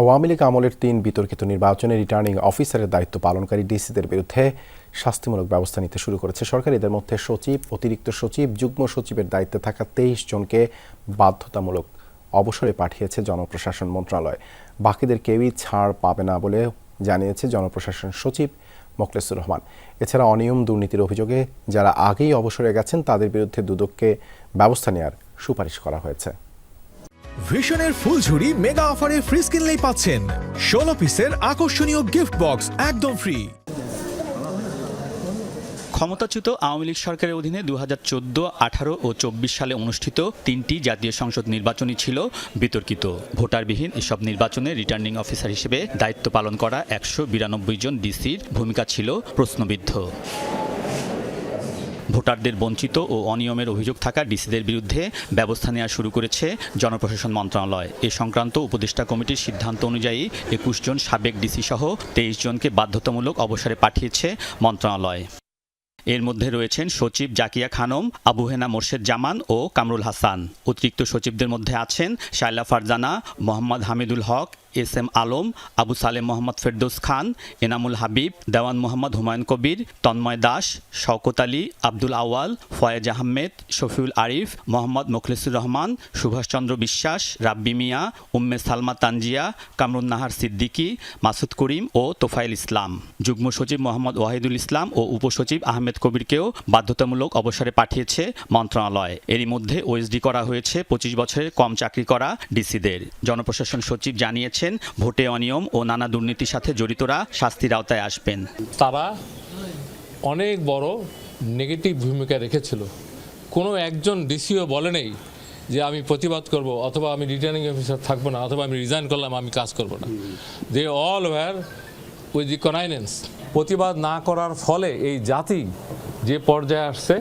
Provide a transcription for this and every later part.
আওয়ামী লীগ আমলের তিন বিতর্কিত নির্বাচনে রিটার্নিং অফিসারের দায়িত্ব পালনকারী ডিসিদের বিরুদ্ধে শাস্তিমূলক ব্যবস্থা নিতে শুরু করেছে সরকার। এদের মধ্যে সচিব, অতিরিক্ত সচিব, যুগ্ম সচিবের দায়িত্বে থাকা তেইশ জনকে বাধ্যতামূলক অবসরে পাঠিয়েছে জনপ্রশাসন মন্ত্রণালয়। বাকিদের কেউই ছাড় পাবে না বলে জানিয়েছে জনপ্রশাসন সচিব মোখলেসুর রহমান। এছাড়া অনিয়ম দুর্নীতির অভিযোগে যারা আগেই অবসরে গেছেন, তাদের বিরুদ্ধে দুদককে ব্যবস্থা নেওয়ার সুপারিশ করা হয়েছে। ভিশনের ফুলঝুরি মেগা অফারে ফ্রিজ কিনলেই পাচ্ছেন। ষোলো পিসের আকর্ষণীয় গিফট বক্স একদম ফ্রি ক্ষমতাচ্যুত আওয়ামী লীগ সরকারের অধীনে দু হাজার চোদ্দ, আঠারো ও চব্বিশ সালে অনুষ্ঠিত তিনটি জাতীয় সংসদ নির্বাচনই ছিল বিতর্কিত। ভোটারবিহীন এসব নির্বাচনে রিটার্নিং অফিসার হিসেবে দায়িত্ব পালন করা একশো বিরানব্বই জন ডিসির ভূমিকা ছিল প্রশ্নবিদ্ধ। ভোটারদের বঞ্চিত ও অনিয়মের অভিযোগ থাকা ডিসিদের বিরুদ্ধে ব্যবস্থা নেওয়া শুরু করেছে জনপ্রশাসন মন্ত্রণালয়। এ সংক্রান্ত উপদেষ্টা কমিটির সিদ্ধান্ত অনুযায়ী একুশ জন সাবেক ডিসি সহ তেইশ জনকে বাধ্যতামূলক অবসরে পাঠিয়েছে মন্ত্রণালয়। এর মধ্যে রয়েছেন সচিব জাকিয়া খানম আবু হেনা মোর্শেদ জামান ও কামরুল হাসান। অতিরিক্ত সচিবদের মধ্যে আছেন শাইলা ফারজানা, মোহাম্মদ হামিদুল হক এস এম আলম, আবু সালেম মোহাম্মদ ফেরদৌস খান, এনামুল হাবিব, দেওয়ান মোহাম্মদ হুমায়ুন কবির, তন্ময় দাস, শওকত আলী, আব্দুল আওয়াল ফয়েজ আহমেদ, শফিউল আরিফ, মোহাম্মদ মোখলেসুর রহমান সুভাষচন্দ্র বিশ্বাস, রাব্বি মিয়া, উম্মে সালমা তানজিয়া, কামরুন নাহার সিদ্দিকী, মাসুদ করিম ও তোফাইল ইসলাম। যুগ্ম সচিব মোহাম্মদ ওয়াহিদুল ইসলাম ও উপসচিব আহমেদ কবিরকেও বাধ্যতামূলক অবসরে পাঠিয়েছে মন্ত্রণালয়। এরই মধ্যে ওএসডি করা হয়েছে পঁচিশ বছরের কম চাকরি করা ডিসিদের। জনপ্রশাসন সচিব জানিয়েছেন ভোটে অনিয়ম ও নানা দুর্নীতির সাথে জড়িতরা শাস্তির আওতায় আসবেন। তারা অনেক বড় নেগেটিভ ভূমিকা রেখেছিল। কোনো একজন ডিসিও বলে নেই যে আমি প্রতিবাদ করব অথবা আমি রিটার্নিং অফিসার থাকব না অথবা আমি রিজাইন করলাম, আমি কাজ করব না। They all were with the connivance প্রতিবাদ না করার ফলে এই জাতি যে পর্যায়ে আসছে,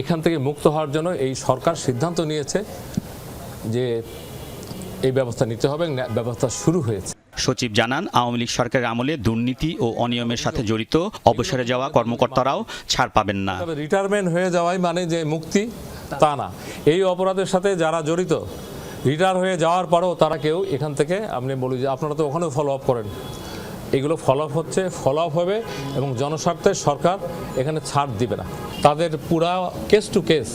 এখান থেকে মুক্ত হওয়ার জন্য এই সরকার সিদ্ধান্ত নিয়েছে যে এই ব্যবস্থা নিতে হবে ব্যবস্থা শুরু হয়েছে। সচিব জানান আওয়ামী লীগ সরকারের আমলে দুর্নীতি ও অনিয়মের সাথে জড়িত অবসরে যাওয়া কর্মকর্তারাও ছাড় পাবেন না। রিটায়ারমেন্ট হয়ে যাওয়াই মানে যে মুক্তি তা না। এই অপরাধের সাথে যারা জড়িত রিটায়ার হয়ে যাওয়ার পরেও তারা কেউ এখান থেকে আপনি বলি যে আপনারা তো ওখানেও ফলো আপ করেন। এগুলো ফলো আপ হচ্ছে ফলো আপ হবে এবং জনস্বার্থে সরকার এখানে ছাড় দিবে না। তাদের পুরা কেস টু কেস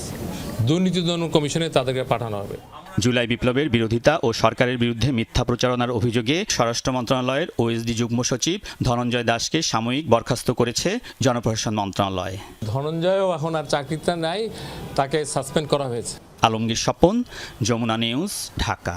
দুর্নীতি দমন কমিশনে তাদেরকে পাঠানো হবে। জুলাই বিপ্লবের বিরোধিতা ও সরকারের বিরুদ্ধে মিথ্যা প্রচারণার অভিযোগে স্বরাষ্ট্র মন্ত্রণালয়ের ওএসডি যুগ্ম সচিব ধনঞ্জয় দাসকে সাময়িক বরখাস্ত করেছে জনপ্রশাসন মন্ত্রণালয়। ধনঞ্জয়ও এখন আর চাকরিতে নাই তাকে সাসপেন্ড করা হয়েছে। আলমগীর স্বপন যমুনা নিউজ ঢাকা।